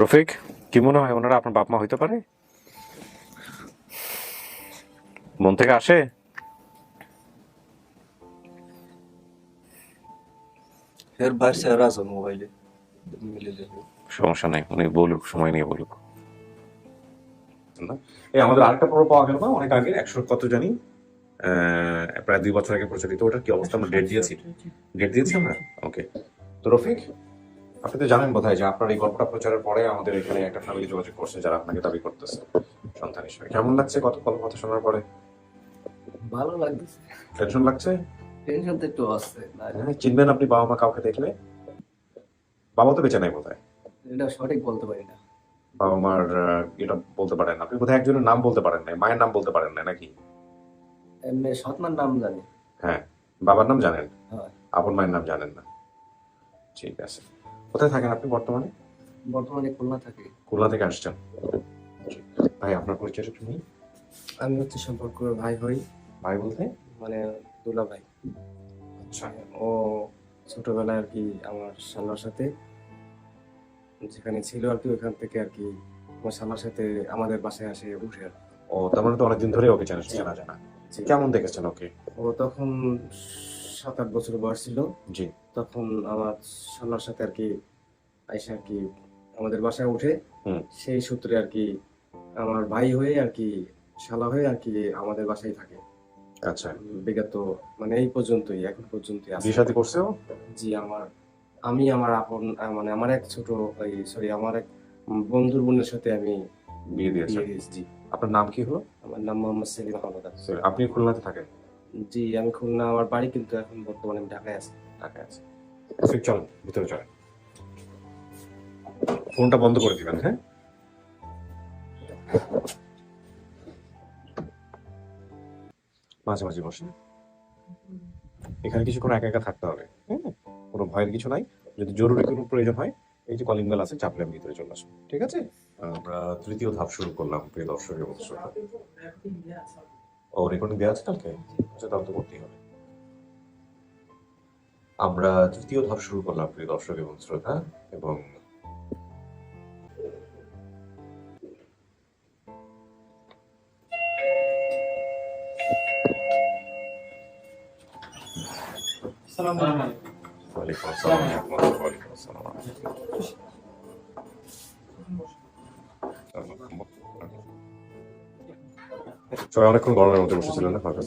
রফিক কি মনে হয় ওনারা আপনার বাপ মা হইতে পারে? মন থেকে আসে? এর বাইরে স্যার আছে মোবাইলে। মিলে যাবে। সমস্যা নাই উনি বলুক সময় নিয়ে বলুক। না? এই আমাদের আরেকটা পর্ব পাওয়া গেল না? অনেক আগে একশো কত জানি? প্রায় দুই বছর আগে প্রচলিত। ওটার কি অবস্থা? আমরা ডেট দিয়েছি। ডেট দিয়েছি আমরা? ওকে তো রফিক আপনি তো জানেন বোধহয় যে আপনার এই গল্পটা প্রচারের পরে আমাদের এখানে একটা ফ্যামিলি যোগাযোগ করছে যারা আপনাকে দাবি করতেছে সন্তান হিসেবে। কেমন লাগছে কত কল কথা শোনার পরে? ভালো লাগতেছে। টেনশন লাগছে? টেনশন তো একটু আছে হ্যাঁ, চিনবেন আপনি বাবা মা কাউকে দেখলে? বাবা তো বেঁচে নাই বোধহয়। এটা সঠিক বলতে পারি না। বাবা মার এটা বলতে পারেন আপনি বোধহয় একজনের নাম বলতে পারেন না মায়ের নাম বলতে পারেন না নাকি? এমনি সৎমার নাম জানি। হ্যাঁ বাবার নাম জানেন? হ্যাঁ। আপন মায়ের নাম জানেন না। ঠিক আছে। কোথায় থাকেন আপনি বর্তমানে? বর্তমানে খুলনা থাকি। খুলনা থেকে আসছেন। ভাই আপনার পরিচয় একটু নেই আমি হচ্ছে সম্পর্ক ভাই হই। ভাই বলতে? মানে দুলা ভাই। আচ্ছা। ও ছোটবেলায় আর কি আমার শালার সাথে যেখানে ছিল আর কি ওখান থেকে আর কি আমার শালার সাথে আমাদের বাসায় আসে উঠে আর ও তার মানে তো অনেকদিন ধরে ওকে চেনা চেনা জানা জি। কেমন দেখেছেন ওকে? ও তখন সাত আট বছর বয়স ছিল। জি। তখন আমার শালার সাথে আর কি আইসা আর কি আমাদের বাসায় উঠে সেই সূত্রে আর কি আমার ভাই হয়ে আর কি শালা হয়ে আর কি আমাদের বাসায় থাকে। আচ্ছা। বিগত মানে এই পর্যন্তই এখন পর্যন্তই আছে। বিয়ে সাথে করছে জি আমার আমি আমার আপন মানে আমার এক ছোট সরি আমার এক বন্ধুর বোনের সাথে আমি বিয়ে দিয়েছি জি। আপনার নাম কি হলো? আমার নাম মোহাম্মদ সেলিম আহমদ। আপনি খুলনাতে থাকেন? জি আমি খুলনা আমার বাড়ি কিন্তু এখন বর্তমানে ঢাকায় আছি। আছে। ভিতরে ফোনটা বন্ধ করে দিবেন হ্যাঁ? মাঝে মাঝে বসেন। এখানে কিছুক্ষণ একা একা থাকতে হবে হ্যাঁ কোনো ভয়ের কিছু নাই। যদি জরুরি কোনো প্রয়োজন হয়, এই যে কলিং বেল আছে, চাপলে আমি ভিতরে চলে আসুন ঠিক আছে? আমরা তৃতীয় ধাপ শুরু করলাম, প্রিয় দর্শক এবং ও রেকর্ডিং দেওয়া আছে কালকে? আচ্ছা তো করতেই হবে। আমরা তৃতীয় ধাপ শুরু করলাম প্রিয় দর্শক এবং শ্রোতা এবং সবাই অনেকক্ষণ গরমের মধ্যে বসেছিলেন না? ফাঁকা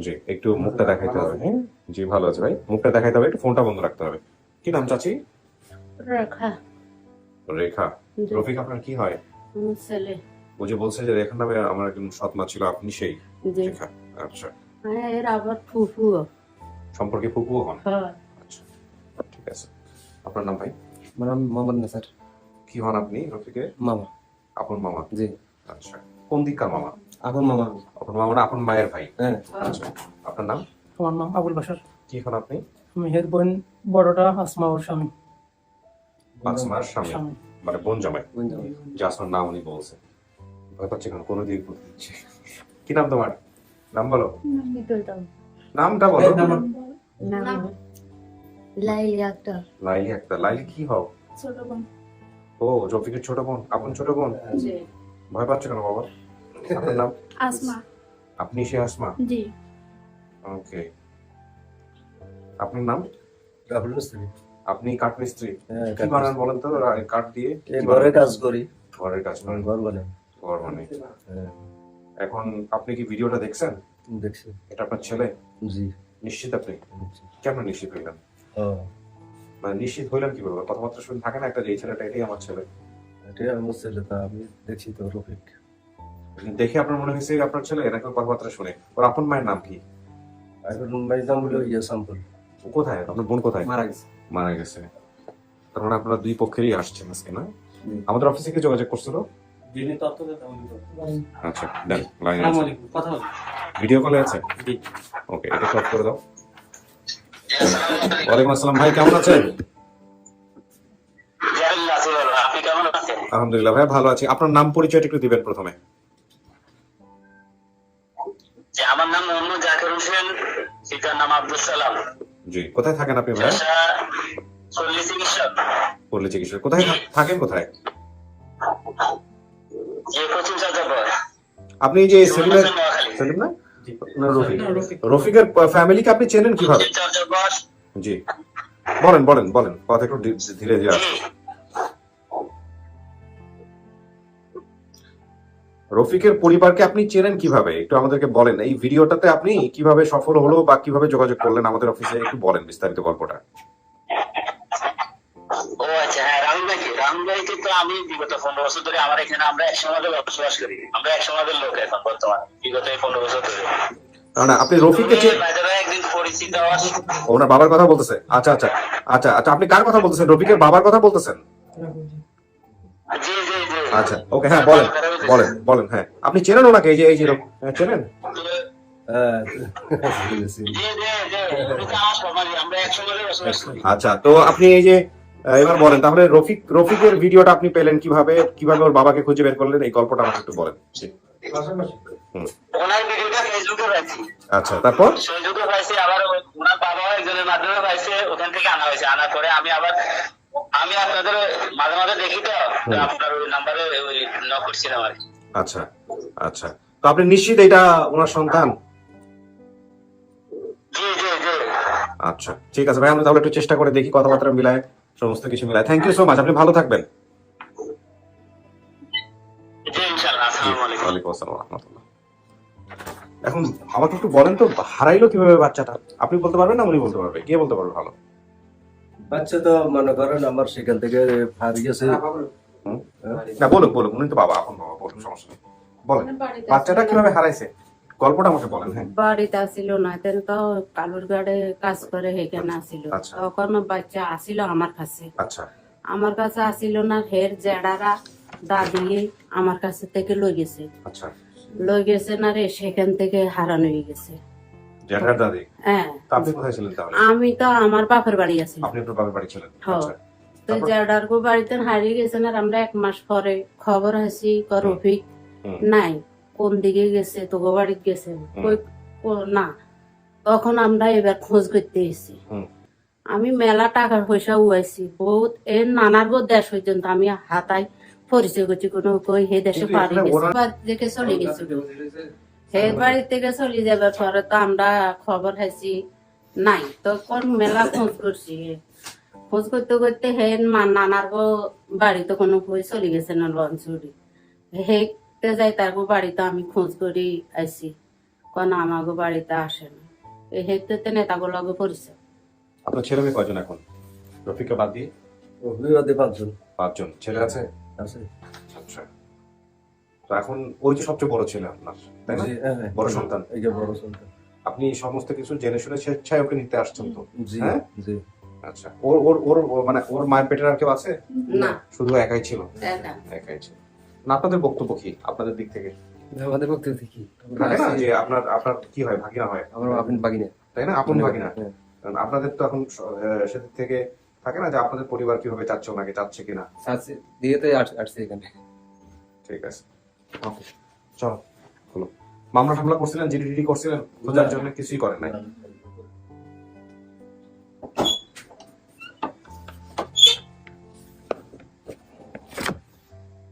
জি একটু মুখটা দেখাইতে হবে হ্যাঁ? জি ভালো আছে ভাই। মুখটা দেখাইতে হবে একটু ফোনটা বন্ধ রাখতে হবে। কি নাম চাচি? রেখা। রেখা। রফিক আপনার কি হয়? ছেলে। ও যে বলছে যে রেখা নামে আমার একজন সৎ মা ছিল আপনি সেই রেখা। আচ্ছা। হ্যাঁ, এর আবার ফুফুও। সম্পর্কে ফুপুও হন? হয়। আচ্ছা ঠিক আছে। আপনার নাম ভাই? আমার নাম মোহাম্মদ নাসার। কি হন আপনি রফিকের? মামা। আপন মামা? জি। আচ্ছা। কোন দিককার মামা? আপন মামা। আপন মামা না আপন মায়ের ভাই। হ্যাঁ। আচ্ছা। আপনার নাম? আমার নাম আবুল বাসার কি হন আপনি? আমি হের বোন বড়টা আসমা ওর স্বামী। আসমার স্বামী? স্বামী। মানে বোন জামাই। যে আসমার নাম উনি বলছে। ভয় পাচ্ছে কেন কোনো দিকে কি নাম তোমার? নাম বলো। নামটা বলো। নাম লাইলি একটা লাইলি কি হও? ছোট বোন। ও রফিকের ছোট বোন। আপন ছোট বোন? ভয় পাচ্ছে কেন বাবা? আপনার নাম? আসমা। আপনি সে আসমা? জি। ওকে। আপনার নাম। আপনি কাঠ মিস্ত্রি? হ্যাঁ, কি বানান বলেন তো? কাঠ দিয়ে কাজ করি। ঘরের কাজ করেন। ঘর বানাই। ঘর মানে হ্যাঁ, এখন আপনি কি ভিডিওটা দেখছেন? দেখছি। এটা আপনার ছেলে? জি। নিশ্চিত আপনি? দেখছি। কেমন নিশ্চিত হইলেন? মানে নিশ্চিত হইলেন কীভাবে কথাবার্তা শুনে থাকে না একটা যে ছেলেটা এটাই আমার ছেলে। এটাই আমার ছেলে তা আমি দেখছি তো রফিক। দেখে আপনার মনে হয়েছে আপনার ছেলে? এরকম কথাবার্তা শুনে। ওর আপন মায়ের নাম কি? হলো ইয়ে সাম্পল ও কোথায়? আপনার বোন কোথায়? মারা গেছে। মারা গেছে। তার মানে আপনারা দুই পক্ষেরই আসছেন আজকে না? আমাদের অফিসে কি যোগাযোগ করছিল? তথ্য। আচ্ছা দেন লাইনে আছে। কথা ভিডিও কলে আছে? ওকে এটা করে দাও। ওয়ালাইকুম আসসালাম ভাই কেমন আছেন? কেমন আলহামদুলিল্লাহ ভাই ভালো আছি। আপনার নাম পরিচয়টা একটু দিবেন প্রথমে। আমার নাম মোহাম্মদ জাকির হোসেন। পিতার নাম আব্দুল সালাম। জি কোথায় থাকেন আপনি ভাই চিকিৎসক পল্লী চিকিৎসক। কোথায় থাকেন কোথায়? যে পশ্চিম আপনি যে সেলিমের সেলিম না? না, রফিকের ফ্যামিলিকে আপনি চেনেন কীভাবে? জি। বলেন বলেন বলেন। কথা একটু ধীরে ধীরে আসুন। রফিকের পরিবারকে আপনি চেনেন কীভাবে? একটু আমাদেরকে বলেন। এই ভিডিওটাতে আপনি কীভাবে সফল হলো বা কীভাবে যোগাযোগ করলেন? আমাদের অফিসে একটু বলেন বিস্তারিত গল্পটা। ও আচ্ছা হ্যাঁ রাহুল ভাইকে রাহুল ভাইকে তো আমি বিগত পনেরো বছর ধরে আমার এখানে আমরা এক সমাজে বসবাস করি। আমরা এক সমাজের লোক এখন বর্তমানে বিগত এই পনেরো বছর ধরে। না আপনি রফিককে একদিন পরিচিত ওনার বাবার কথা বলতেছে। আচ্ছা আচ্ছা আচ্ছা আচ্ছা আপনি কার কথা বলতেছেন? রফিকের বাবার কথা বলতেছেন? জি জি জি। আচ্ছা ওকে হ্যাঁ বলেন বলেন বলেন হ্যাঁ। আপনি চেনেন ওনাকে এই যে এই যে হ্যাঁ, চেনেন? আচ্ছা তো আপনি এই যে এবার বলেন তাহলে রফিক রফিকের ভিডিওটা আপনি পেলেন কীভাবে কীভাবে ওর বাবাকে খুঁজে বের করলেন? এই গল্পটা আমাকে একটু বলেন। ওনার ভিডিওটা ফেসবুকে পাইছি। আচ্ছা তারপর? ফেসবুকে পাইছি আবার ওনার বাবা একজনের মাধ্যমে পাইছে ওখান থেকে আনা হয়েছে। আনার পরে আমি আবার আমি আপনাদের মাঝে মাঝে দেখি তো আপনার ওই নাম্বারে ওই নক করছিলাম আর আচ্ছা আচ্ছা। তো আপনি নিশ্চিত এটা ওনার সন্তান? আচ্ছা ঠিক আছে ভাই আমরা তাহলে একটু চেষ্টা করে দেখি কথাবার্তা মিলায় সমস্ত কিছু মিলায়। থ্যাংক ইউ সো মাচ আপনি ভালো থাকবেন। এখন আমাকে একটু বলেন তো হারাইলো কীভাবে বাচ্চাটা? আপনি বলতে পারবেন না উনি বলতে পারবে? কে বলতে পারবে ভালো? বাচ্চা তো মনে করেন আমার সেখান থেকে হারিয়েছে না বলুন বলুন উনি তো বাবা আপন বাবা বলুন সমস্যা নেই। বলেন বাচ্চাটা কীভাবে হারাইছে? গল্পটা আমাকে বলেন হ্যাঁ। বাড়িতে আসিল না তেন তো কালুর কাজ করে আসিল আচ্ছা। তখন বাচ্চা আসিল আমার কাছে। আচ্ছা। আমার কাছে আসিল না হের জেডারা দাদি আমার কাছে থেকে লই গেছে। আচ্ছা। লই গেছে না রে সেখান থেকে হারানো হয়ে গেছে। জ্যাঠার দাদি? হ্যাঁ। তা আপনি কোথায় ছিলেন তাহলে? আমি তো আমার বাপের বাড়ি আছি আপনি আপনার বাবার বাড়ি ছিলেন। আচ্ছা। তো গো বাড়িতে হারিয়ে গেছে না আমরা এক মাস পরে খবর আসি রফিক। নাই কোন দিকে গেছে তো বাড়িতে গেছে? কই না। তখন আমরা এবার খোঁজ করতে এসেছি। আমি মেলা টাকা পয়সা উয়াইছি। বহুত এর নানার গো দেশ পর্যন্ত আমি হাতায় পরিচয় করছি। কোনো কই হে দেশে পারি গেছে বাড়ি থেকে চলে গেছে। বাড়ি থেকে চলে যাবার পরে তো আমরা খবর হাসি নাই। তখন মেলা খোঁজ করছি? খোঁজ করতে করতে হে নানার গো বাড়িতে কোনো কই চলে গেছে না লঞ্চুরি হেতে যাই তার গো বাড়িতে আমি খোঁজ করি আইছি। কোন আমাগো বাড়িতে আসে না। এই হেতে নেতাগো লগে পরিচয়। আপনার ছেলে মেয়ে কয়জন এখন? রফিককে বাদ দিয়ে? বিবাদে পাঁচজন। পাঁচজন। ছেলে আছে? আছে। আচ্ছা। তো এখন ওই যে সবচেয়ে বড় ছেলে আপনার তাই না? হ্যাঁ, হ্যাঁ। বড় সন্তান। এই যে বড় সন্তান। আপনি সমস্ত কিছু জেনে শুনে স্বেচ্ছায় ওকে নিতে আসছেন তো? হ্যাঁ? জি। আচ্ছা ওর ওর ওর ওর মানে ওর মায়ের পেটের আর কেউ আছে? না। শুধু একাই ছিল? একাই ছিল। না আপনাদের বক্তব্য কি? আপনাদের দিক থেকে? আমাদের বক্তব্য কি? যে আপনার আপনার কি হয় ভাগিনা হয়? আমার আপনি বাগিনে তাই না? আপন ভাগিনা। হ্যাঁ। কারণ আপনাদের তো এখন আহ, সেদিক থেকে থাকে না যে আপনাদের পরিবার কীভাবে চাচ্ছে ওনাকে চাচ্ছে কিনা? আছে দিয়েতে আস- আসছে এখানে। ঠিক আছে। ওকে, চলো, হলো। মামলা করছিলেন করছিলেন জন্য কিছুই করেন নাই।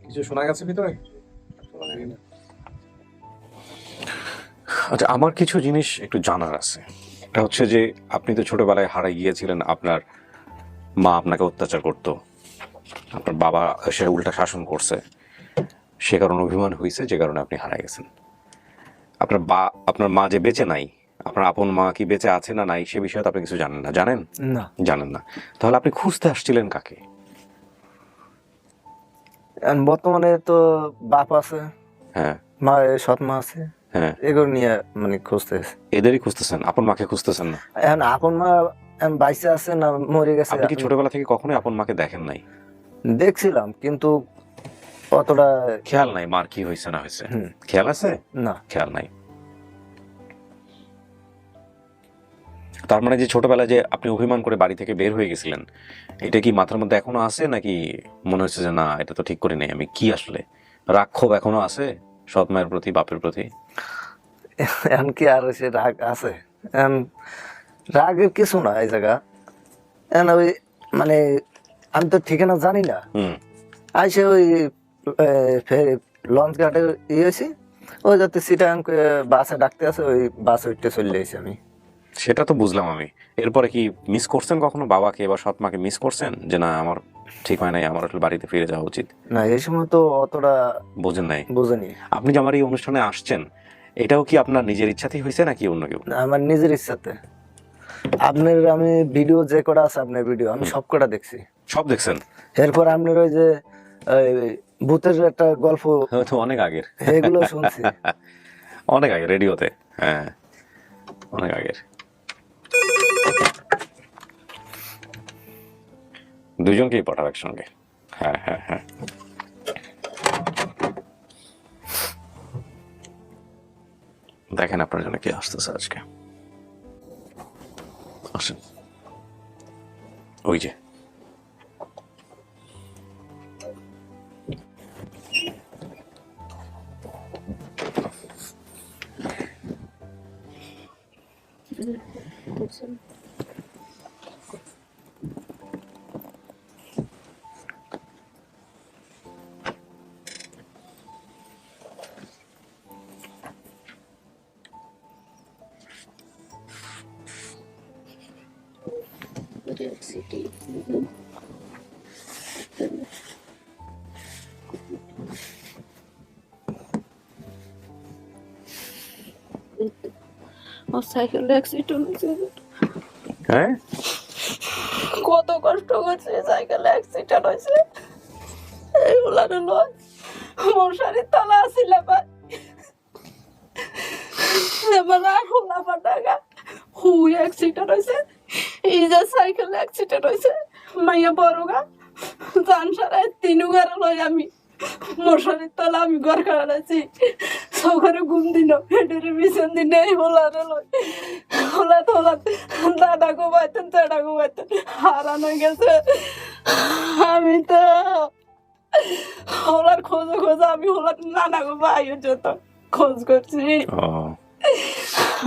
কিছু শোনা গেছে ভিতরে? আচ্ছা আমার কিছু জিনিস একটু জানার আছে। এটা হচ্ছে যে, আপনি তো ছোটবেলায় হারাই গিয়েছিলেন, আপনার মা আপনাকে অত্যাচার করতো। আপনার বাবা সে উল্টা শাসন করছে। সে কারণে অভিমান হয়েছে যে কারণে আপনি হারা গেছেন। আপনার বা আপনার মা যে বেঁচে নাই আপনার আপন মা কি বেঁচে আছে না নাই সে বিষয়ে আপনি কিছু জানেন না। জানেন? না। জানেন না। তাহলে আপনি খুঁজতে আসছিলেন কাকে? বর্তমানে তো বাপ আছে হ্যাঁ। মা সৎ মা আছে হ্যাঁ। এগুলো নিয়ে মানে খুঁজতেছে এদেরই খুঁজতেছেন? আপন মাকে খুঁজতেছেন না? এখন আপন মা বাইসে আছে না মরে গেছে আপনি কি ছোটবেলা থেকে কখনোই আপন মাকে দেখেন নাই? দেখছিলাম কিন্তু অতটা খেয়াল নাই মার কি হয়েছে না হয়েছে। খেয়াল আছে? না। খেয়াল নাই। তার মানে যে ছোটবেলায় যে আপনি অভিমান করে বাড়ি থেকে বের হয়ে গেছিলেন এটা কি মাথার মধ্যে এখনও আছে নাকি মনে হচ্ছে যে না এটা তো ঠিক করে নেই আমি? কি আসলে? রাগ ক্ষোভ এখনও আছে সৎ মায়ের প্রতি বাপের প্রতি? এখন কি আর সে রাগ আছে? রাগের কিছু না এই জায়গা। এখন ওই মানে আমি তো ঠিকানা জানি না। আইসে ওই লঞ্চ ঘাটে ইয়েছি ওই যাতে সিটাং বাসে ডাকতে আছে ওই বাসে উঠতে চলে এসেছি আমি। সেটা তো বুঝলাম আমি। এরপরে কি মিস করছেন কখনো? বাবাকে বা সৎ মাকে মিস করছেন? যে না আমার ঠিক হয় নাই আমার আসলে বাড়িতে ফিরে যাওয়া উচিত। না এই সময় তো অতটা বোঝেন নাই। বুঝিনি। আপনি যে আমার এই অনুষ্ঠানে আসছেন এটাও কি আপনার নিজের ইচ্ছাতেই হয়েছে নাকি অন্য কেউ? আমার নিজের ইচ্ছাতে। আপনার আমি ভিডিও যে কটা আছে আপনার ভিডিও আমি সব কটা দেখছি। সব দেখছেন? এরপর আপনার ওই যে ভূতের একটা গল্প অনেক আগের। এগুলো শুনছি। অনেক আগে রেডিওতে। হ্যাঁ অনেক আগের। দুজনকেই পাঠাও একসঙ্গে। হ্যাঁ হ্যাঁ হ্যাঁ। দেখেন আপনার জন্য কি আসতেছে আজকে। আসেন। ওই যে। ও সাইকেল অ্যাক্সিডেন্ট হয়েছে হ্যাঁ? কত কষ্ট করছে সাইকেল অ্যাক্সিডেন্ট হয়েছে। এইগুলার লয় মশারির তলা আসিল ভাই। এবার আর হলা পাটাগা হুই অ্যাক্সিডেন্ট হয়েছে, এই যে সাইকেল অ্যাক্সিডেন্ট হয়েছে, মাইয়া বড় গা, জান সারা তিনু ঘরে আমি। মশারির তলা আমি ঘর কাটাচ্ছি সকালে ঘুম দিন পেটের মিশন দিন এই হোলারে লয় হোলা তোলা দাদা ঘুমাইতেন চাটা ঘুমাইতেন হারানো গেছে। আমি তো হোলার খোঁজো খোঁজো আমি হোলার নানা গো ভাইয়ের যত খোঁজ করছি।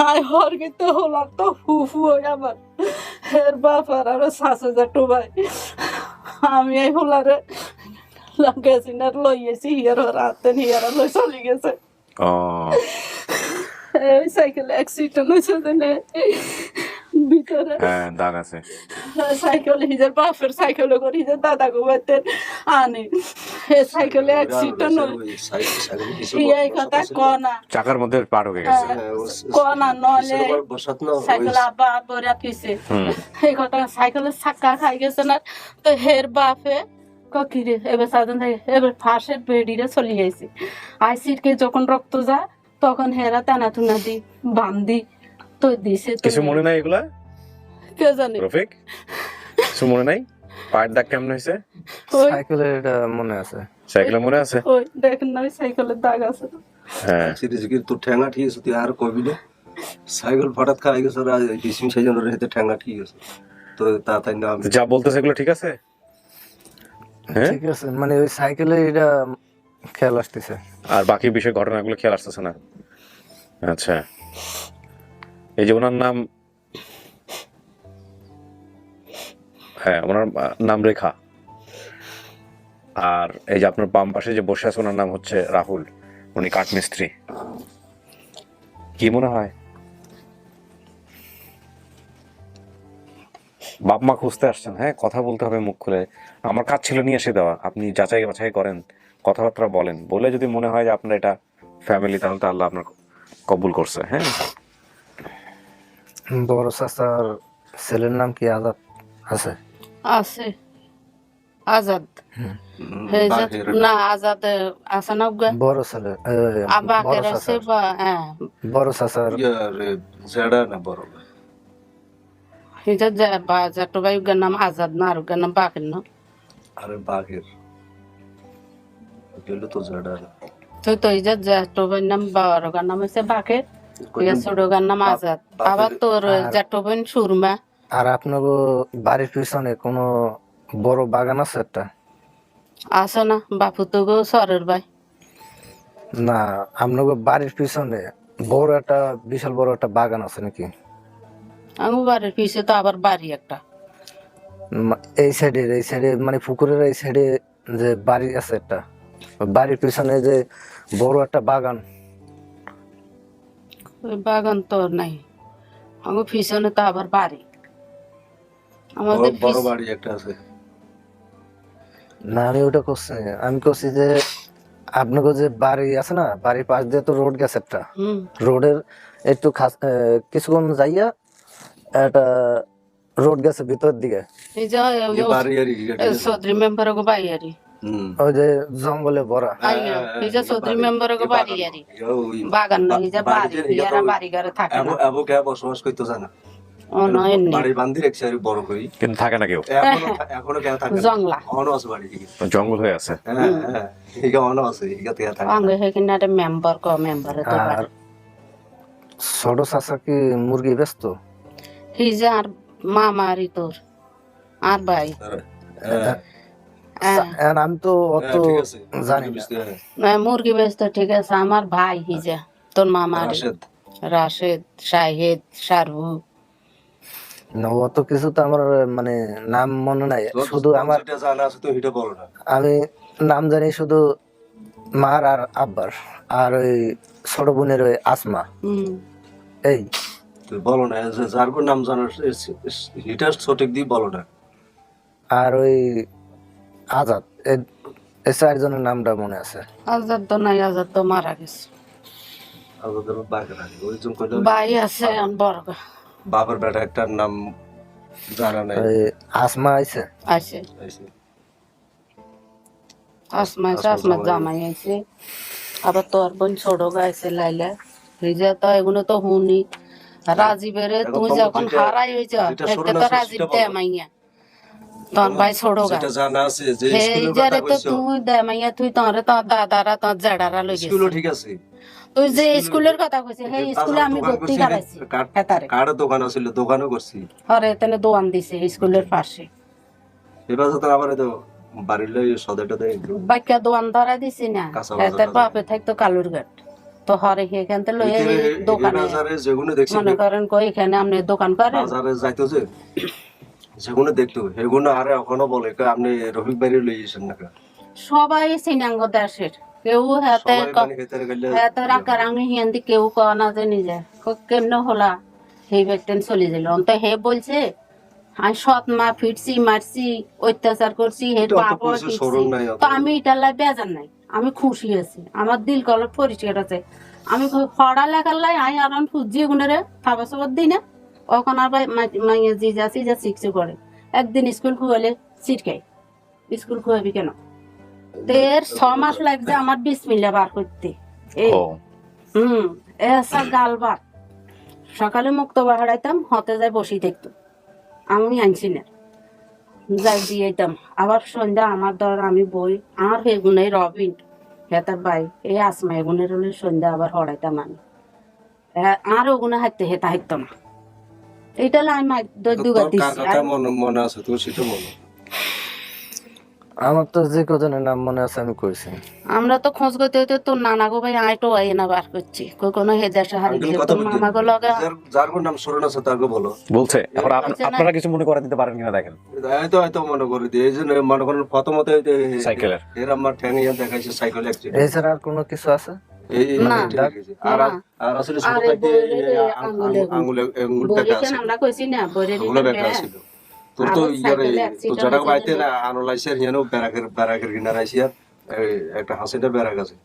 আয় হর কিন্তু হোলার তো হুফু হয়ে আমার। এর বাপার আরও সাত হাজার টোবাই আমি এই হোলারে গেছি না লইয়েছি হিয়ার রাতে হিয়ারা লই চলে গেছে। সাইকেল অ্যাক্সিডেন্ট হয়েছে ভিতরে হ্যাঁ দাগ আছে সাইকেল হিজার বাপের সাইকেলে করে হিজার দাদা ঘুমাইতেন আনে হে সাইকেলে অ্যাক্সিডেন্ট এই কথা কনা চাকার মধ্যে পার হয়ে গেছে কনা নলে বসাত না সাইকেল আবার বইরা পিছে এই কথা সাইকেলের চাক্কা খাই গেছে না তো হের বাপে কিরে এবার সাধন থাকে এবার ফাঁসের বেডিরে চলে আইসিরকে যখন রক্ত যায় তখন হেরা টানা টুনা দি তো দিছে কিছু মনে নাই এগুলা? কে জানে? রফিক কিছু মনে নাই? পায়ের দাগ কেমন হয়েছে সাইকেলের এটা মনে আছে। সাইকেলে মনে আছে? ওই দেখেন না সাইকেলের দাগ আছে হ্যাঁ। সিরিজ কি তোর ঠ্যাঙ্গা ঠিক আছে তুই আর কবি না। সাইকেল হঠাৎ খাই গেছে আর ডিসিম সেজন রেতে ঠ্যাঙ্গা ঠিক আছে। তো তাড়াতাড়ি না যা বলতেছে এগুলো ঠিক আছে? ঠিক আছে মানে ওই সাইকেলে এটা খেয়াল আসতেছে। আর বাকি বিষয় ঘটনাগুলো খেয়াল আসতেছে না? আচ্ছা। এই যে ওনার নাম হ্যাঁ ওনার নাম রেখা। আর এই যে আপনার বাম পাশে যে বসে আছে ওনার নাম হচ্ছে রাহুল। উনি কাঠমিস্ত্রি। কি মনে হয়? বাপ মা খুঁজতে আসছেন হ্যাঁ? কথা বলতে হবে মুখ খুলে। আমার কাজ ছিল নিয়ে এসে দেওয়া। আপনি যাচাই বাছাই করেন কথাবার্তা বলেন। বলে যদি মনে হয় যে আপনার এটা ফ্যামিলি তাহলে তো আল্লাহ আপনার কবুল করছে হ্যাঁ? বড় চাচার ছেলের নাম কি আজাদ আছে? আছে। আজাদ। এই যে- বাঘের না আজাদ আছে না বড় ছেলে আবাকের বড় আছে বা হ্যাঁ। বড় চাচার। না বড়? এটা যে- বা জাটো ভাই উগার নাম আজাদ না আর উগার নাম বাকের না। আরে বাঘের গেল তো না তো তো এই যে জাটো ভাই নাম বড় গার নাম হচ্ছে বাকের ইয়া ছোট নাম আজাদ। আবার তোর জাটো বোন সুরমা। আর আপনার বাড়ির পিছনে কোনো বড় বাগান আছে একটা? আছে না বাপু তো গো সরের ভাই। না আপনার বাড়ির পিছনে বড় একটা বিশাল বড় একটা বাগান আছে নাকি? আমি বাড়ির পিছে তো আবার বাড়ি একটা। এই সাইডে এই সাইডে মানে পুকুরের এই সাইডে যে বাড়ি আছে একটা বাড়ির পিছনে যে বড় একটা বাগান। ওই বাগান তো নাই। আমার পিছনে তো আবার বাড়ি। আমাদের বড়- বড় বাড়ি একটা আছে। না আমি ওটা করছি। আমি করছি যে আপনাকে যে বাড়ি আছে না বাড়ির পাশ দিয়ে তো রোড গেছে একটা। হুম। রোডের একটু খাস কিছুক্ষণ যাইয়া একটা রোড গেছে ভিতর দিকে। এই যে এই বাড়ি আর কি এটা। চৌধুরী মেম্বার বাড়ি আরি ওই যে জঙ্গলে ভরা। এই যে চৌধুরী মেম্বার বাড়ি আরি বাগান নাই যে বাড়ি ইয়ারা বাড়ি ঘরে থাকে এব- না। কে বসবাস করতে জানা কিন্তু থাকে না কেউ। এখনও কেউ বাড়ি। জঙ্গল হয়ে আছে। হ্যাঁ হ্যাঁ থেকে আঙ্গে একটা মেম্বার ক মেম্বার তো ছোট চাষা কি মুরগি ব্যস্ত? এই যে আর মামারি তোর আর ভাই। হ্যাঁ, হ্যাঁ, আর আমি তো অত হ্যাঁ। জানি না। বুঝতে পারে। না, মুরগি বেচতে ঠিক আছে। আমার ভাই হিজা তোর মামারি। রাশেদ, রাশেদ শাহেদ সারু অত কিছু তো আমার মানে নাম মনে নাই। শুধু আমার যেটা জানা আছে তো সেটা বলো না। আমি নাম জানি শুধু মার আর আব্বার আর ওই ছোট বোনের ওই আসমা। এই। বলো না যার কোন নাম জানো এটা সঠিক দিয়ে বলো না। আর ওই আজাদ চারজনের নামটা মনে আছে? আজাদ তো নাই আজাদ তো মারা গেছে। আমাদের বাঘের আগে ওইজন কইলো ভাই আছে আর বড় গো। বাবার বেটা একটার নাম জানা নাই। আসমা আইছে? আছে আইছে। আসমা আছে আসমা জামাই। আছে আবার তোর বোন ছোট গাইছে লাইলা। হিজা তো এগুলো তো হুনি রাজীবের এখন তুই যখন হারাই যেটা একটা তো রাজীব দে মাইয়া। তোর ভাই ছোট গা জানা আছে যে কথা তো তুই দে মাইয়া তুই তোর তোর দাদারা তোর জেডারা লই স্কুলও গেছে ঠিক আছে। তুই যে স্কুলের কথা কইছিস হে স্কুলে আমি ভর্তি করাইছি। হেতারে কাঠের দোকান আছিল? দোকানও করছি। হরে তেনে দোয়ান দিছে স্কুলের পাশে। এবার তো আবার তো বাড়ির লই সদাটা দেয় বাক্যা দোয়ান ধরা দিছি না। হেতার বাপে থাকতো কালুর ঘাট তো হরে সেখান থেকে দোকানে। মনে করেন কই এখানে আপনি দোকান করেন। বাজারে যেগুলো দেখতো সেগুলো আরে এখনও বলে আপনি রফিক আসেন না সবাই সিনাঙ্গ দেশের। কেউ হাতে গেলে হাতে রাখা রাঙি হিয়ান্দি কেউ কয় না যে নিজে। কেমনে হলা? সেই ব্যক্তি চলে দিল অন্ত হে বলছে আমি সৎ মা ফিরছি মারছি অত্যাচার করছি হে অত। তো আমি এটার লাই বেজার নাই। আমি খুশি আছি। আমার দিল কলর পরিষ্কার আছে। আমি পড়া লেখার লাই আই আর খুঁজি গুণরে খাবার সবার দিই না। ওখান আর মাইয়া যা যা শিখছে করে একদিন স্কুল খুয়ালে ছিটকাই স্কুল খুয়াবি কেন? দেড় ছ মাস লাগছে আমার বিসমিল্লা বার করতে। এই ও। হুম এসা গালবার সকালে মুক্ত বাহাড়াইতাম হতে যায় বসি দেখতো। আমি আনছি না। যাই দিয়েতাম আবার সন্ধ্যা আমার ধর আমি বই আর হেগুনে রবিন হেতার বাই এই আসমা এগুনের হলে সন্ধ্যা আবার হড়াইতাম আমি। আর ওগুনে হাঁটতে হেতা হাঁটতো না। হলো আমি দুগা দিচ্ছি মনে মনে আছে? তো সেটা বলো। আমার তো যে কজনের নাম মনে আছে আমি কইছি। আমরা তো খোঁজ করতে হইতে তোর নানা গো ভাই আইটো আই না বার করছি। কই কোনো সাহারি আঙ্কেল দিয়ে কথা তোর মামা গো লগে যার কোন নাম স্মরণ আছে তাকে বলো। বলছে। এখন। আপনারা কিছু মনে করে দিতে পারেন কিনা দেখেন। হয়তো হয়তো মনে করে দিই। এই জন্য মনে করেন প্রথমত এই সাইকেলের। এর আমার ঠ্যাং ইয়া দেখাইছে সাইকেল অ্যাক্সিডেন্ট এছাড়া আর কোনো কিছু আছে? এই এই না। আর আসলে ছোট আরে থেকে বইয়ের এই এই আং- আঙুলে- আঙুল দেখা আছে। আমরা কইছি না ব্যথা দিতে তোর তো ইয়ারে তো accident বাইতে না আনলাইছে হিয়ানো ব্যারাকের ব্যারাকের কিনার আইছি আর একটা হাসিটা ব্যারাক আছে।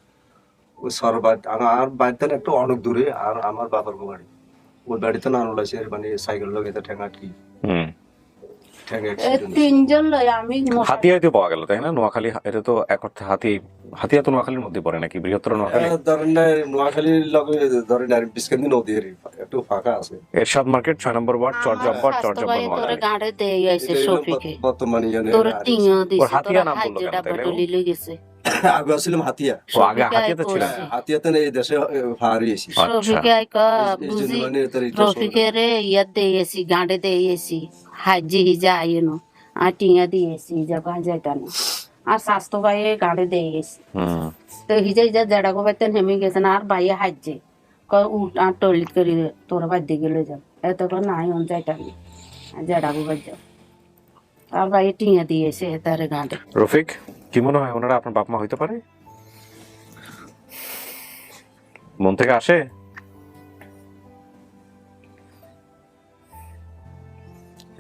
ওই সরবাদ আর বাইতে না একটু অনেক দূরে আর আমার বাবার বাড়ি ওর বাড়িতে না আনলাইছে মানে সাইকেল লোক এটা ঠ্যাঙা কি? হুম। তিনজন লই আমি মশা- হাতিয়াতে পাওয়া গেল তাই না? নোয়াখালী এটা তো এক অর্থে হাতি হাতিয়া তো নোয়াখালীর মধ্যে পড়ে নাকি? বৃহত্তর নোয়াখালী? ধরেন নোয়াখালীর লগে ধরেন আর বিস্কান্দি নদী একটু ফাঁকা আছে। এরশাদ মার্কেট ছয় নম্বর ওয়ার্ড চরজব্বর চরজব্বর নোয়াখালী। গাড়ে দেই আইছে শফিকে। বর্তমানে জানে তোর টিঙও দিছে হাতিয়া নাম বলল কেন তাইলে? টলি লই গেছে আগে ছিলাম হাতিয়া ও আগে শফিকে হাতিয়াতে আই ছিলেন করছে। হাতিয়াতে না এই দেশে হারিয়েছি আচ্ছা। রফিকে আই ক এই জন্য বুঝি মানে তার এটা রফিকে রে ইয়া দিয়েছি গাঁডে দিয়েছি হাজি হিজা আইনো আর টিঙা দিয়েছি যা গাঁ যাইতাম আর স্বাস্থ্য ভাই গাঁডে দিয়েছি হুম তো হিজা হিজা জেডা গো বাইতেন হেমে গেছেন আর বাইয়ে হাজছে ক উঠ আর টলিত করি তোর বাদ দিয়ে গেলে যাও এত করে নাই অন যাইতাম জেডা গো বাদ যাও আর ভাই টিঙে দিয়েছে তার গাঁটে রফিক কি মনে হয় ওনারা আপনার বাপ মা হইতে পারে? মন থেকে আসে?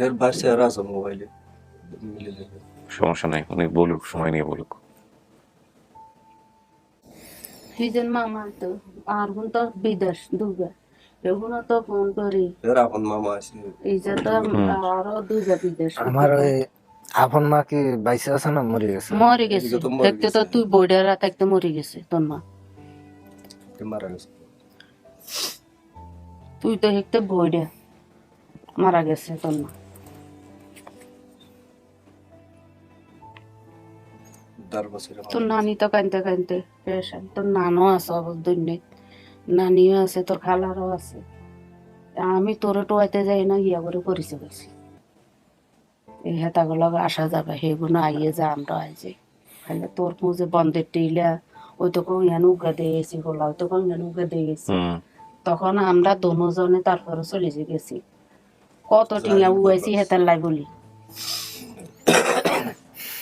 এর বাইর চেহারা আছে মোবাইলে সমস্যা নাই উনি বলুক সময় নিয়ে বলুক। হিজন মামা তো আর হুন তো বিদেশ দুগা এগুলো তো ফোন করি। এর আপন মামা আছে। এই যে তো আরও দুগা বিদেশ। আমার আপন মা কি বাইসে আছে না মরে গেছে? মরে গেছে। দেখতে তো। তুই বইডারা থাকতে মরে গেছে তোর মা। মারা গেছে। তুই তো হেকতে বইডা মারা গেছে তোর মা। তোর নানি তো কানতে কানতে পেরেশান তোর নানও আছে নানিও আছে তোর খালারও আছে। আমি তোরে টোয়াইতে যাই না ইয়া করে পরিচয় গেছি। এই হেতাগুলো আসা যাবে সেগুলো আইয়ে যা আমরা আই যাই খাইলে তোর পুজো বন্ধের টিলা ওই তো কোন ইয়ান উগা দিয়ে গেছি গোলা ওই তো কোন ইয়ান উগা দিয়ে গেছি। তখন আমরা দোনোজনে তারপরে চলে গেছি। কত টিয়া উগাইছি হেতার লাই বলি।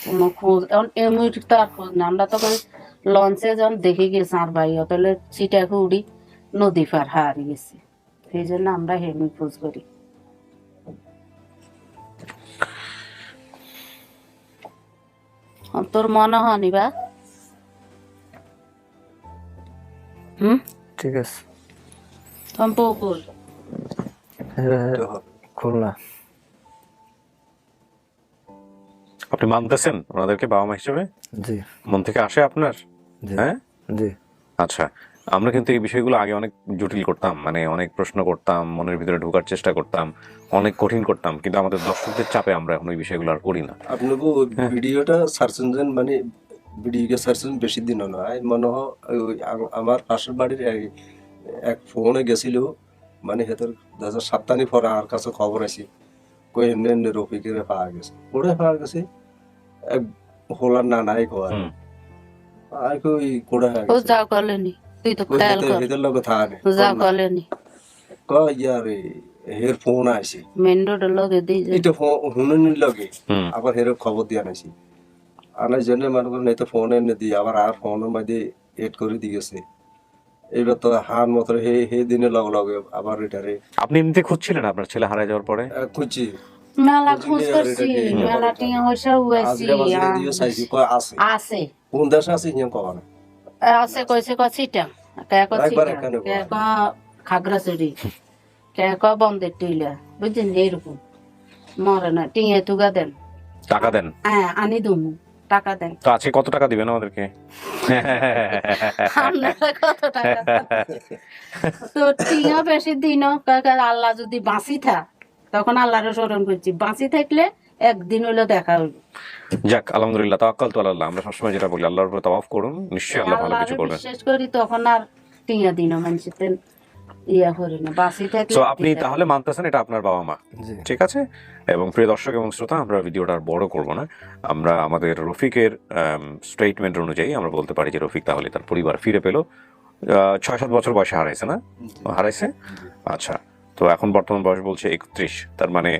কোনো খোঁজ এখন এমনি তো আর খোঁজ না আমরা তখন লঞ্চে যখন দেখে গেছি আর ভাই তাহলে সিটাকে উড়ি নদী পার হারিয়ে গেছি। সেই জন্য আমরা হেমনি খোঁজ করি। তোর মনে হয়নি বা? হুম? ঠিক আছে। তখন পুকুর খুলনা। আপনি মানতেছেন ওনাদেরকে বাবা মা হিসেবে? জি। মন থেকে আসে আপনার? হ্যাঁ? জি। আচ্ছা। আমরা কিন্তু এই বিষয়গুলো আগে অনেক জটিল করতাম মানে অনেক প্রশ্ন করতাম মনের ভিতরে ঢোকার চেষ্টা করতাম অনেক কঠিন করতাম কিন্তু আমাদের দর্শকদের চাপে আমরা এখন ওই বিষয়গুলো আর করি না। আপনাকে ভিডিওটা সার্চ ইঞ্জিন মানে ভিডিওকে সার্চ ইঞ্জিন বেশি দিন নয় মনে হয় ওই আমার পাশের বাড়ির এক- ফোনে গেছিল মানে হেতর দাদা সাপ্তাহিক পরে আর কাছে খবর আছে। কই এমনি এমনি রফিকের পাওয়া গেছে। পরে পাওয়া গেছে এক হোলার না নাই কোয়া। হুম। আর কই কোড়া হয়ে ও গেছে করলেনি তুই তো হের ফোন মেন রোডের লগে দিয়ে এটা হুনুনির লগে। আবার হেরে খবর দিয়ে আনাইছি আনার জন্য মনে করেন এই তো ফোন এনে দিই আবার আর ফোনের মধ্যে এড করে দিয়েছে এবার তো হার মতো হে হে দিনে লগে লগে আবার এটারে আপনি এমনিতে খুঁজছিলেন আপনার ছেলে হারায় যাওয়ার পরে? খুঁজছি। মেলা খোঁজ করছি মেলা টিয়া হইসা আছে? আছে। কোন দেশে আছে ইয়া কবা না। আছে কইছে ক চিটা কে ক কে ক খাগড়াছড়ি। কে ক বন্ধের বুঝছেন মরে না টিয়া তুগা দেন। টাকা দেন? হ্যাঁ আনি দুমু। টাকা দেন। তো আজকে কত টাকা দিবেন আমাদেরকে? কত টাকা? তো টিয়া বেশি দিন আল্লাহ যদি বাঁচি থাক তখন আল্লাহরে স্মরণ করছি। বাঁচি থাকলে একদিন হইল দেখা যাক আলহামদুলিল্লাহ তাওয়াক্কাল তো আল্লাহ আমরা সবসময় যেটা বলি আল্লাহর উপর তাওয়াফ করুন নিশ্চয়ই আল্লাহ ভালো কিছু করবেন। বিশ্বাস করি তখন আর টিয়া দিন মানুষের ইয়া আপনি তাহলে মানতেছেন এটা আপনার বাবা মা ঠিক আছে? এবং প্রিয় দর্শক এবং শ্রোতা আমরা ভিডিওটা আর বড় করব না। আমরা আমাদের রফিকের স্টেটমেন্ট অনুযায়ী আমরা বলতে পারি যে রফিক তাহলে তার পরিবার ফিরে পেল। ছয় সাত বছর বয়সে হারাইছে না? হারাইছে? আচ্ছা তো এখন বর্তমান বয়স বলছে একত্রিশ। তার মানে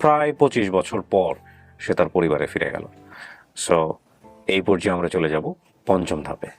প্রায় পঁচিশ বছর পর সে তার পরিবারে ফিরে গেল। সো এই পর্যায়ে আমরা চলে যাব পঞ্চম ধাপে।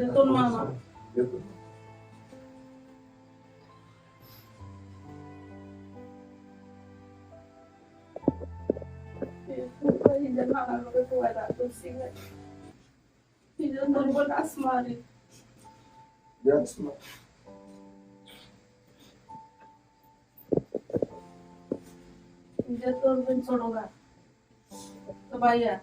Eu mama. no mamá. Ya, aku Ya, semua. Ya, semua. jangan semua. Ya, semua. Ya, semua. Ya, semua. Ya, semua. Ya. Ya,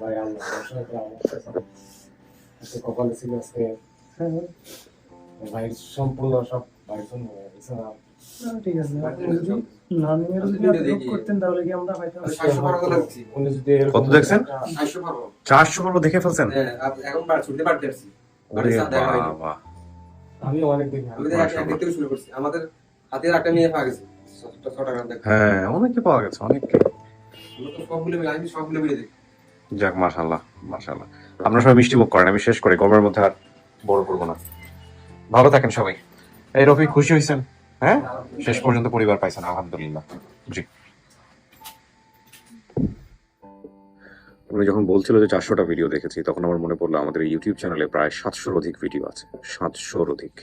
ভাই আল্লাহ আজকে কপালে ছিল আজকে ভাইয়ের সম্পূর্ণ সব ভাইয়ের জন্য ঠিক আছে কত দেখছেন? চারশো পর্ব দেখে ফেলছেন আমি অনেক দেখি শুরু করছি। আমাদের হাতে একটা নিয়ে পাওয়া গেছে ছটা ছটা গান দেখ হ্যাঁ অনেকে পাওয়া গেছে অনেকে আমরা তো সবগুলো মিলে আমি সবগুলো মিলে দেখি। যাক মাশাল্লাহ মাশাল্লাহ আপনারা সবাই মিষ্টি মুখ করেন, আমি শেষ করে, গরমের মধ্যে আর বড় করব না। ভালো থাকেন সবাই। এই রফি খুশি হয়েছেন হ্যাঁ? শেষ পর্যন্ত পরিবার পাইছেন, আলহামদুলিল্লাহ। জি। উনি যখন বলছিল যে চারশোটা ভিডিও দেখেছি, তখন আমার মনে পড়ল আমাদের ইউটিউব চ্যানেলে প্রায় সাতশোর অধিক ভিডিও আছে। সাতশোর অধিক।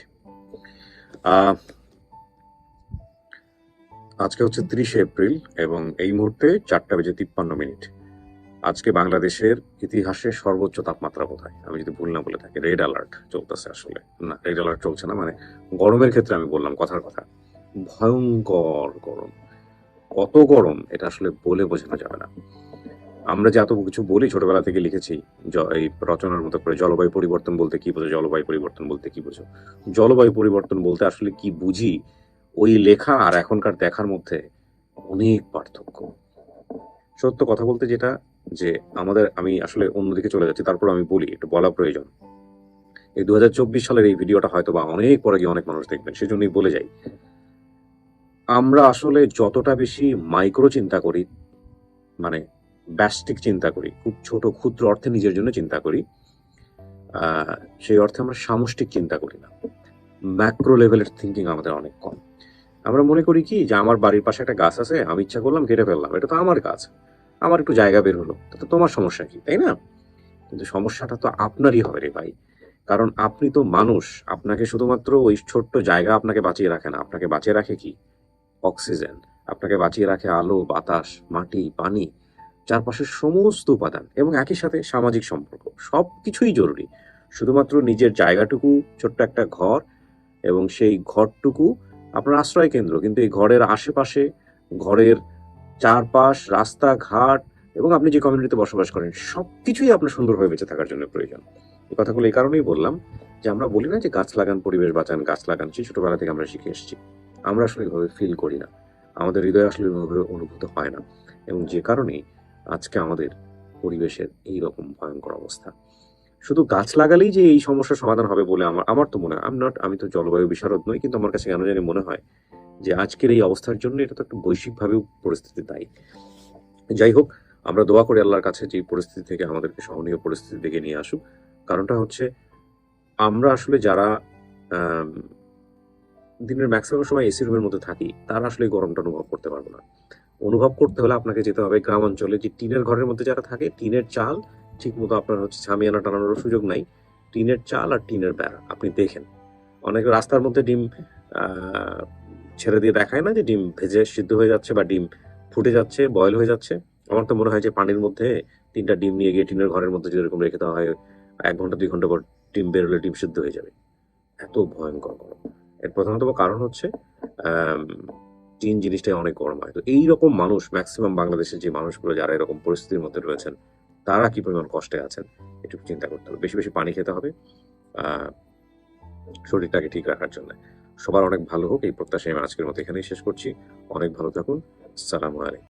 আজকে হচ্ছে তিরিশে এপ্রিল এবং এই মুহূর্তে চারটা বেজে তিপ্পান্ন মিনিট। আজকে বাংলাদেশের ইতিহাসে সর্বোচ্চ তাপমাত্রা কোথায় আমি যদি ভুল না বলে থাকি রেড অ্যালার্ট চলতেছে আসলে। না রেড অ্যালার্ট চলছে না মানে গরমের ক্ষেত্রে আমি বললাম, কথার কথা। ভয়ঙ্কর গরম। কত গরম, এটা আসলে বলে বোঝানো যাবে না। আমরা যে এত কিছু বলি, ছোটবেলা থেকে লিখেছি এই রচনার মতো করে, জলবায়ু পরিবর্তন বলতে কি বোঝো, জলবায়ু পরিবর্তন বলতে কি বোঝো? জলবায়ু পরিবর্তন বলতে আসলে কি বুঝি? ওই লেখা আর এখনকার দেখার মধ্যে অনেক পার্থক্য। সত্য কথা বলতে যেটা যে আমাদের, আমি আসলে অন্যদিকে চলে যাচ্ছি, তারপর আমি বলি, একটু বলা প্রয়োজন। এই দু সালের এই ভিডিওটা হয়তো বা অনেক পরে গিয়ে অনেক মানুষ দেখবেন, সেজন্যই বলে যাই। আমরা আসলে যতটা বেশি মাইক্রো চিন্তা করি মানে ব্যাস্টিক চিন্তা করি, খুব ছোট ক্ষুদ্র অর্থে নিজের জন্য চিন্তা করি সেই অর্থে আমরা সামষ্টিক চিন্তা করি না। ম্যাক্রো লেভেলের থিঙ্কিং আমাদের অনেক কম। আমরা মনে করি কি, যে আমার বাড়ির পাশে একটা গাছ আছে, আমি ইচ্ছা করলাম কেটে ফেললাম, এটা তো আমার গাছ। আমার একটু জায়গা বের হলো। তো তোমার সমস্যা কি, তাই না? কিন্তু সমস্যাটা তো আপনারই হবে রে ভাই। কারণ আপনি তো মানুষ, আপনাকে শুধুমাত্র ওই ছোট্ট জায়গা আপনাকে বাঁচিয়ে রাখে না। আপনাকে বাঁচিয়ে রাখে কি? অক্সিজেন। আপনাকে বাঁচিয়ে রাখে আলো, বাতাস, মাটি, পানি, চারপাশের সমস্ত উপাদান এবং একই সাথে সামাজিক সম্পর্ক। সব কিছুই জরুরি। শুধুমাত্র নিজের জায়গাটুকু, ছোট্ট একটা ঘর এবং সেই ঘরটুকু আপনার আশ্রয় কেন্দ্র কিন্তু এই ঘরের আশেপাশে, ঘরের চারপাশ, রাস্তাঘাট এবং আপনি যে কমিউনিটিতে বসবাস করেন, সবকিছুই আপনার সুন্দরভাবে বেঁচে থাকার জন্য প্রয়োজন। এই কথাগুলো এই কারণেই বললাম যে আমরা বলি না যে গাছ লাগান, পরিবেশ বাঁচান, গাছ লাগান, সেই ছোটবেলা থেকে আমরা শিখে এসেছি। আমরা আসলে এভাবে ফিল করি না। আমাদের হৃদয় আসলে এভাবে অনুভূত হয় না। এবং যে কারণেই আজকে আমাদের পরিবেশের এই রকম ভয়ঙ্কর অবস্থা। শুধু গাছ লাগালেই যে এই সমস্যার সমাধান হবে বলে আমার আমার তো মনে হয় আম নট আমি তো জলবায়ু বিশারদ নই, কিন্তু আমার কাছে কেন জানি মনে হয় যে আজকের এই অবস্থার জন্য এটা তো একটা বৈশ্বিকভাবেও পরিস্থিতি দায়ী। যাই হোক, আমরা দোয়া করি আল্লাহর কাছে যে পরিস্থিতি থেকে আমাদেরকে সহনীয় পরিস্থিতি থেকে নিয়ে আসুক। কারণটা হচ্ছে, আমরা আসলে যারা দিনের ম্যাক্সিমাম সময় এসি রুমের মধ্যে থাকি, তারা আসলে গরমটা অনুভব করতে পারব না। অনুভব করতে হলে আপনাকে যেতে হবে গ্রাম অঞ্চলে যে টিনের ঘরের মধ্যে যারা থাকে, টিনের চাল ঠিক মতো আপনার হচ্ছে ছামিয়ানা টানানোর সুযোগ নাই। টিনের চাল আর টিনের বেড়া, আপনি দেখেন। অনেক রাস্তার মধ্যে ডিম ছেড়ে দিয়ে দেখায় না যে ডিম ভেজে সিদ্ধ হয়ে যাচ্ছে বা ডিম ফুটে যাচ্ছে বয়েল হয়ে যাচ্ছে। আমার তো মনে হয় যে পানির মধ্যে তিনটা ডিম নিয়ে গিয়ে টিনের ঘরের মধ্যে যেরকম রেখে দেওয়া হয়, এক ঘণ্টা, দুই ঘণ্টা পর ডিম বেরোলে ডিম সিদ্ধ হয়ে যাবে। এত ভয়ঙ্কর গরম। এর প্রধানতম কারণ হচ্ছে টিন জিনিসটাই অনেক গরম হয়। তো এইরকম মানুষ ম্যাক্সিমাম বাংলাদেশের যে মানুষগুলো যারা এরকম পরিস্থিতির মধ্যে রয়েছেন, তারা কি পরিমাণ কষ্টে আছেন? এটুকু চিন্তা করতে হবে। বেশি বেশি পানি খেতে হবে শরীরটাকে ঠিক রাখার জন্য। সবার অনেক ভালো হোক, এই প্রত্যাশায় আমি আজকের মতো এখানেই শেষ করছি। অনেক ভালো থাকুন। সালাম আলাইকুম।